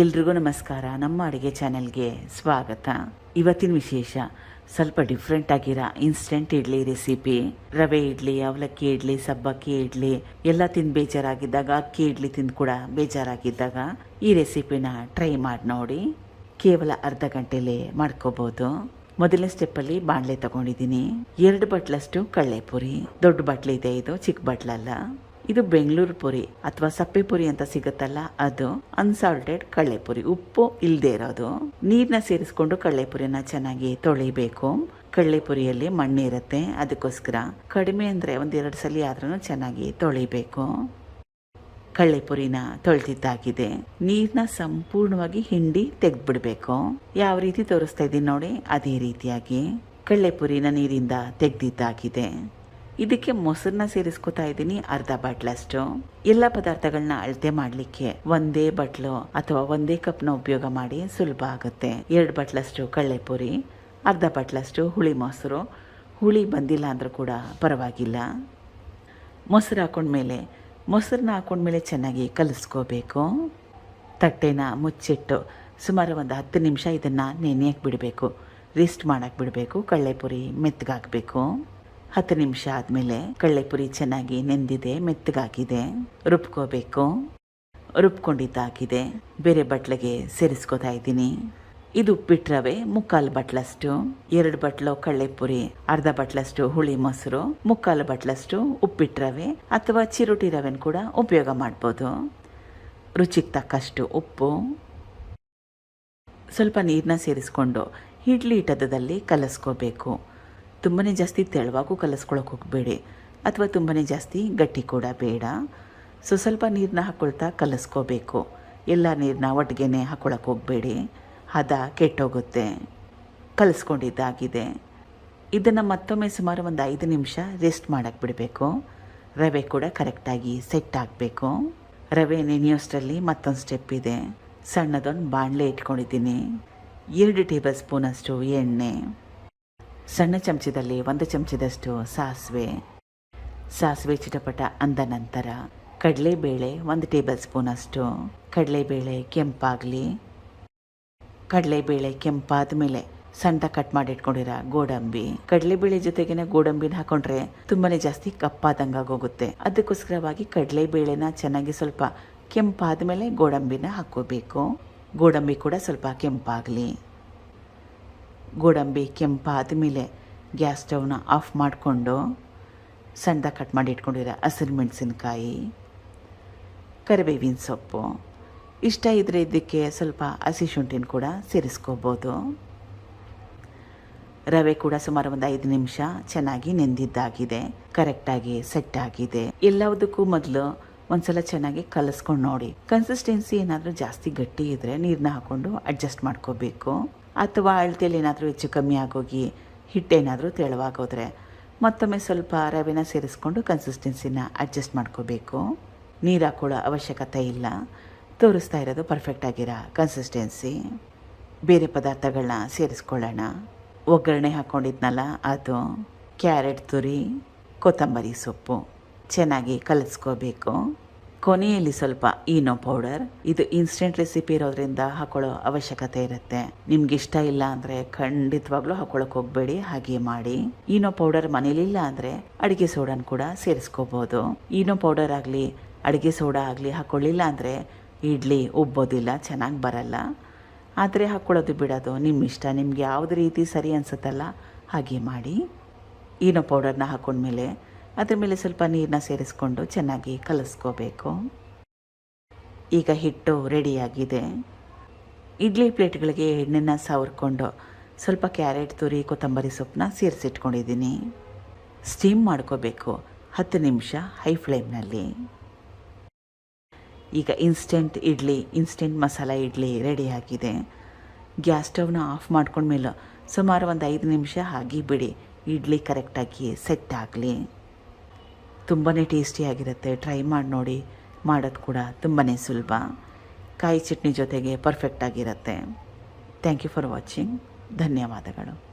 ಎಲ್ರಿಗೂ ನಮಸ್ಕಾರ. ನಮ್ಮ ಅಡುಗೆ ಚಾನೆಲ್ಗೆ ಸ್ವಾಗತ. ಇವತ್ತಿನ ವಿಶೇಷ, ಸ್ವಲ್ಪ ಡಿಫ್ರೆಂಟ್ ಆಗಿರೋ ಇನ್ಸ್ಟೆಂಟ್ ಇಡ್ಲಿ ರೆಸಿಪಿ ರವೆ ಇಡ್ಲಿ, ಅವಲಕ್ಕಿ ಇಡ್ಲಿ, ಸಬ್ಬಕ್ಕಿ ಇಡ್ಲಿ, ಎಲ್ಲ ತಿಂದು ಬೇಜಾರಾಗಿದ್ದಾಗ, ಅಕ್ಕಿ ಇಡ್ಲಿ ತಿಂದು ಕೂಡ ಬೇಜಾರಾಗಿದ್ದಾಗ ಈ ರೆಸಿಪಿನ ಟ್ರೈ ಮಾಡಿ ನೋಡಿ. ಕೇವಲ ಅರ್ಧ ಗಂಟೆಲಿ ಮಾಡ್ಕೋಬಹುದು ಮೊದಲನೇ ಸ್ಟೆಪ್ಪಲ್ಲಿ ಬಾಣಲೆ ತಗೊಂಡಿದ್ದೀನಿ. ಎರಡು ಬಟ್ಲಷ್ಟು ಕಳ್ಳೆಪುರಿ. ದೊಡ್ಡ ಬಟ್ಲ ಇದೆ ಇದು, ಚಿಕ್ಕ ಬಟ್ಲಲ್ಲ. ಇದು ಬೆಂಗಳೂರು ಪುರಿ ಅಥವಾ ಸಪ್ಪೆ ಪುರಿ ಅಂತ ಸಿಗುತ್ತಲ್ಲ, ಅದು ಅನ್ಸಾಲ್ಟೆಡ್ ಕಳ್ಳೆಪುರಿ ಉಪ್ಪು ಇಲ್ಲದೆ ಇರೋದು. ನೀರನ್ನ ಸೇರಿಸ್ಕೊಂಡು ಕಳ್ಳೆಪುರಿನ ಚೆನ್ನಾಗಿ ತೊಳಿಬೇಕು. ಕಳ್ಳೆಪುರಿಯಲ್ಲಿ ಮಣ್ಣಿರುತ್ತೆ ಅದಕ್ಕೋಸ್ಕರ ಕಡಿಮೆ ಅಂದರೆ ಒಂದೆರಡು ಸಲ ಆದ್ರೂ ಚೆನ್ನಾಗಿ ತೊಳಿಬೇಕು. ಕಳ್ಳೆಪುರಿನ ತೊಳೆದಿದ್ದಾಗಿದೆ. ನೀರನ್ನ ಸಂಪೂರ್ಣವಾಗಿ ಹಿಂಡಿ ತೆಗೆದ್ಬಿಡ್ಬೇಕು. ಯಾವ ರೀತಿ ತೋರಿಸ್ತಾ ಇದ್ದೀನಿ ನೋಡಿ, ಅದೇ ರೀತಿಯಾಗಿ ಕಳ್ಳೆಪುರಿನ ನೀರಿಂದ ತೆಗೆದಿದ್ದಾಗಿದೆ. ಇದಕ್ಕೆ ಮೊಸರನ್ನ ಸೇರಿಸ್ಕೊತಾ ಇದ್ದೀನಿ, ಅರ್ಧ ಬಾಟ್ಲಷ್ಟು. ಎಲ್ಲ ಪದಾರ್ಥಗಳನ್ನ ಅಳತೆ ಮಾಡಲಿಕ್ಕೆ ಒಂದೇ ಬಟ್ಲು ಅಥವಾ ಒಂದೇ ಕಪ್ನ ಉಪಯೋಗ ಮಾಡಿ ಸುಲಭ ಆಗುತ್ತೆ. ಎರಡು ಬಟ್ಲಷ್ಟು ಕಳ್ಳೆಪುರಿ, ಅರ್ಧ ಬಟ್ಲಷ್ಟು ಹುಳಿ ಮೊಸರು. ಹುಳಿ ಬಂದಿಲ್ಲ ಅಂದರೂ ಕೂಡ ಪರವಾಗಿಲ್ಲ. ಮೊಸರು ಹಾಕೊಂಡ್ಮೇಲೆ, ಮೊಸರನ್ನ ಹಾಕೊಂಡ್ಮೇಲೆ ಚೆನ್ನಾಗಿ ಕಲಿಸ್ಕೋಬೇಕು. ತಟ್ಟೆನ ಮುಚ್ಚಿಟ್ಟು ಸುಮಾರು ಒಂದು ಹತ್ತು ನಿಮಿಷ ಇದನ್ನು ನೆನೆಯಕ್ಕೆ ಬಿಡಬೇಕು. ರಿಸ್ಟ್ ಮಾಡಕ್ಕೆ ಬಿಡಬೇಕು, ಕಳ್ಳೆಪುರಿ ಮೆತ್ತಗಾಗಬೇಕು ಹತ್ತು ನಿಮಿಷ ಆದಮೇಲೆ ಕಳ್ಳೆಪುರಿ ಚೆನ್ನಾಗಿ ನೆಂದಿದೆ, ಮೆತ್ತಗಾಗಿದೆ. ರುಬ್ಕೋಬೇಕು. ರುಬ್ಕೊಂಡಿದ್ದಾಗಿದೆ ಬೇರೆ ಬಟ್ಲಿಗೆ ಸೇರಿಸ್ಕೋತಾ ಇದ್ದೀನಿ. ಇದು ಉಪ್ಪಿಟ್ಟು ರವೆ ಮುಕ್ಕಾಲು ಬಟ್ಲಷ್ಟು. ಎರಡು ಬಟ್ಲು ಕಳ್ಳೆಪುರಿ ಅರ್ಧ ಬಟ್ಲಷ್ಟು ಹುಳಿ ಮೊಸರು, ಮುಕ್ಕಾಲು ಬಟ್ಲಷ್ಟು ಉಪ್ಪಿಟ್ಟು ರವೆ ಅಥವಾ ಚಿರೋಟಿ ರವೆನ ಕೂಡ ಉಪಯೋಗ ಮಾಡ್ಬೋದು. ರುಚಿಗೆ ತಕ್ಕಷ್ಟು ಉಪ್ಪು. ಸ್ವಲ್ಪ ನೀರನ್ನ ಸೇರಿಸ್ಕೊಂಡು, ಇಡ್ಲಿ ಹಿಟ್ಟದಲ್ಲಿ ಕಲಸ್ಕೋಬೇಕು. ತುಂಬಾ ಜಾಸ್ತಿ ತೆಳುವಾಗೂ ಕಲಿಸ್ಕೊಳಕ್ಕೆ ಹೋಗಬೇಡಿ. ಅಥವಾ ತುಂಬಾ ಜಾಸ್ತಿ ಗಟ್ಟಿ ಕೂಡ ಬೇಡ. ಸೊ, ಸ್ವಲ್ಪ ನೀರನ್ನ ಹಾಕ್ಕೊಳ್ತಾ ಕಲಿಸ್ಕೋಬೇಕು. ಎಲ್ಲ ನೀರನ್ನ ಒಟ್ಟಿಗೆನೆ ಹಾಕ್ಕೊಳಕ್ಕೆ ಹೋಗಬೇಡಿ. ಹದ ಕೆಟ್ಟೋಗುತ್ತೆ. ಕಲಿಸ್ಕೊಂಡಿದ್ದಾಗಿದೆ. ಇದನ್ನು ಮತ್ತೊಮ್ಮೆ ಸುಮಾರು ಒಂದು ಐದು ನಿಮಿಷ ರೆಸ್ಟ್ ಮಾಡಕ್ಕೆ ಬಿಡಬೇಕು. ರವೆ ಕೂಡ ಕರೆಕ್ಟಾಗಿ ಸೆಟ್ ಆಗಬೇಕು. ರವೆ ನೆನೆಯೋಷ್ಟರಲ್ಲಿ ಮತ್ತೊಂದು ಸ್ಟೆಪ್ ಇದೆ. ಸಣ್ಣದೊಂದು ಬಾಣಲೆ ಇಟ್ಕೊಂಡಿದ್ದೀನಿ. ಎರಡು ಟೇಬಲ್ ಸ್ಪೂನಷ್ಟು ಎಣ್ಣೆ. ಸಣ್ಣ ಚಮಚದಲ್ಲಿ ಒಂದು ಚಮಚದಷ್ಟು ಸಾಸಿವೆ. ಸಾಸಿವೆ ಚಿಟಪಟ ಅಂದ ನಂತರ ಕಡಲೆಬೇಳೆ ಒಂದು ಟೇಬಲ್ ಸ್ಪೂನಷ್ಟು ಕಡಲೆಬೇಳೆ ಕೆಂಪಾಗಲಿ. ಕಡಲೆಬೇಳೆ ಕೆಂಪಾದ ಮೇಲೆ ಸಣ್ಣ ಕಟ್ ಮಾಡಿ ಇಟ್ಕೊಂಡಿರೋ ಗೋಡಂಬಿ. ಕಡಲೆಬೇಳೆ ಜೊತೆಗೇನೆ ಗೋಡಂಬಿನ ಹಾಕೊಂಡ್ರೆ ತುಂಬಾನೇ ಜಾಸ್ತಿ ಕಪ್ಪಾದಂಗೆ ಆಗೋಗುತ್ತೆ. ಅದಕ್ಕೋಸ್ಕರವಾಗಿ ಕಡಲೆಬೇಳೆನ ಚೆನ್ನಾಗಿ ಸ್ವಲ್ಪ ಕೆಂಪಾದ ಮೇಲೆ ಗೋಡಂಬಿನ ಹಾಕೋಬೇಕು ಗೋಡಂಬಿ ಕೂಡ ಸ್ವಲ್ಪ ಕೆಂಪಾಗಲಿ. ಗೋಡಂಬಿ ಕೆಂಪಾದ ಮೇಲೆ ಗ್ಯಾಸ್ ಸ್ಟೌವ್ನ ಆಫ್ ಮಾಡಿಕೊಂಡು ಸಣ್ಣದಾಗಿ ಕಟ್ ಮಾಡಿ ಇಟ್ಕೊಂಡಿರೋ ಹಸಿರು ಮೆಣಸಿನ್ಕಾಯಿ, ಕರಿಬೇವಿನ ಸೊಪ್ಪು. ಇಷ್ಟ ಇದ್ದರೆ ಇದಕ್ಕೆ ಸ್ವಲ್ಪ ಹಸಿ ಶುಂಠಿನ ಕೂಡ ಸೇರಿಸ್ಕೋಬೋದು. ರವೆ ಕೂಡ ಸುಮಾರು ಒಂದು ಐದು ನಿಮಿಷ ಚೆನ್ನಾಗಿ ನೆಂದಿದ್ದಾಗಿದೆ ಕರೆಕ್ಟಾಗಿ ಸೆಟ್ ಆಗಿದೆ. ಎಲ್ಲದಕ್ಕೂ ಮೊದಲು ಒಂದ್ಸಲ ಚೆನ್ನಾಗಿ ಕಲಸ್ಕೊಂಡು ನೋಡಿ. ಕನ್ಸಿಸ್ಟೆನ್ಸಿ ಏನಾದರೂ ಜಾಸ್ತಿ ಗಟ್ಟಿ ಇದ್ದರೆ ನೀರನ್ನ ಹಾಕ್ಕೊಂಡು ಅಡ್ಜಸ್ಟ್ ಮಾಡ್ಕೋಬೇಕು. ಅಥವಾ ಅಳತೆಯಲ್ಲಿ ಏನಾದರೂ ಹೆಚ್ಚು ಕಮ್ಮಿ ಆಗೋಗಿ ಹಿಟ್ಟೇನಾದರೂ ತೆಳುವಾಗೋದ್ರೆ ಮತ್ತೊಮ್ಮೆ ಸ್ವಲ್ಪ ರವೆನ ಸೇರಿಸ್ಕೊಂಡು ಕನ್ಸಿಸ್ಟೆನ್ಸಿನ ಅಡ್ಜಸ್ಟ್ ಮಾಡ್ಕೋಬೇಕು. ನೀರು ಹಾಕೊಳ್ಳೋ ಅವಶ್ಯಕತೆ ಇಲ್ಲ. ತೋರಿಸ್ತಾ ಇರೋದು ಪರ್ಫೆಕ್ಟ್ ಆಗಿರೋ ಕನ್ಸಿಸ್ಟೆನ್ಸಿ ಬೇರೆ ಪದಾರ್ಥಗಳನ್ನ ಸೇರಿಸ್ಕೊಳ್ಳೋಣ. ಒಗ್ಗರಣೆ ಹಾಕ್ಕೊಂಡಿದ್ನಲ್ಲ ಅದು ಕ್ಯಾರೆಟ್ ತುರಿ, ಕೊತ್ತಂಬರಿ ಸೊಪ್ಪು ಚೆನ್ನಾಗಿ ಕಲಿಸ್ಕೋಬೇಕು. ಕೊನೆಯಲ್ಲಿ ಸ್ವಲ್ಪ ಈನೋ ಪೌಡರ್. ಇದು ಇನ್ಸ್ಟೆಂಟ್ ರೆಸಿಪಿ ಇರೋದ್ರಿಂದ ಹಾಕೊಳ್ಳೋ ಅವಶ್ಯಕತೆ ಇರುತ್ತೆ. ನಿಮ್ಗೆ ಇಷ್ಟ ಇಲ್ಲ ಅಂದ್ರೆ ಖಂಡಿತವಾಗ್ಲೂ ಹಾಕೊಳಕ್ ಹೋಗಬೇಡಿ, ಹಾಗೆ ಮಾಡಿ. ಈನೋ ಪೌಡರ್ ಮನೇಲಿಲ್ಲ ಅಂದ್ರೆ ಅಡಿಗೆ ಸೋಡಾನ ಕೂಡ ಸೇರಿಸ್ಕೋಬಹುದು ಈನೋ ಪೌಡರ್ ಆಗಲಿ, ಅಡಿಗೆ ಸೋಡಾ ಆಗಲಿ ಹಾಕೊಳ್ಳಿಲ್ಲ ಅಂದರೆ ಇಡ್ಲಿ, ಉಬ್ಬೋದಿಲ್ಲ, ಚೆನ್ನಾಗಿ ಬರಲ್ಲ. ಆದರೆ ಹಾಕ್ಕೊಳ್ಳೋದು ಬಿಡೋದು ನಿಮ್ಮ ಇಷ್ಟ, ನಿಮ್ಗೆ ಯಾವ್ದು ರೀತಿ ಸರಿ ಅನ್ಸುತ್ತಲ್ಲ ಹಾಗೆ ಮಾಡಿ. ಈನೋ ಪೌಡರ್ನ ಹಾಕೊಂಡ್ಮೇಲೆ ಅದ್ರ ಮೇಲೆ ಸ್ವಲ್ಪ ನೀರನ್ನ ಸೇರಿಸ್ಕೊಂಡು ಚೆನ್ನಾಗಿ ಕಲಿಸ್ಕೋಬೇಕು. ಈಗ ಹಿಟ್ಟು ರೆಡಿಯಾಗಿದೆ. ಇಡ್ಲಿ ಪ್ಲೇಟ್ಗಳಿಗೆ ಎಣ್ಣೆನ ಸವರ್ಕೊಂಡು ಸ್ವಲ್ಪ ಕ್ಯಾರೆಟ್, ತುರಿ, ಕೊತ್ತಂಬರಿ ಸೊಪ್ಪನ್ನ ಸೇರಿಸಿಟ್ಕೊಂಡಿದ್ದೀನಿ. ಸ್ಟೀಮ್ ಮಾಡ್ಕೋಬೇಕು ಹತ್ತು ನಿಮಿಷ ಹೈ ಫ್ಲೇಮ್ನಲ್ಲಿ. ಈಗ ಇನ್ಸ್ಟೆಂಟ್ ಇಡ್ಲಿ, ಇನ್ಸ್ಟೆಂಟ್ ಮಸಾಲ ಇಡ್ಲಿ ರೆಡಿಯಾಗಿದೆ. ಗ್ಯಾಸ್ ಸ್ಟವ್ನ ಆಫ್ ಮಾಡ್ಕೊಂಡ್ಮೇಲೆ ಸುಮಾರು ಒಂದು ಐದು ನಿಮಿಷ ಹಾಗೆ ಬಿಡಿ ಇಡ್ಲಿ ಕರೆಕ್ಟಾಗಿ ಸೆಟ್ ಆಗಲಿ. ತುಂಬಾ ಟೇಸ್ಟಿಯಾಗಿರುತ್ತೆ. ಟ್ರೈ ಮಾಡಿ ನೋಡಿ. ಮಾಡೋದು ಕೂಡ ತುಂಬಾ ಸುಲಭ. ಕಾಯಿ ಚಟ್ನಿ ಜೊತೆಗೆ ಪರ್ಫೆಕ್ಟಾಗಿರುತ್ತೆ ಥ್ಯಾಂಕ್ ಯು ಫಾರ್ ವಾಚಿಂಗ್ ಧನ್ಯವಾದಗಳು.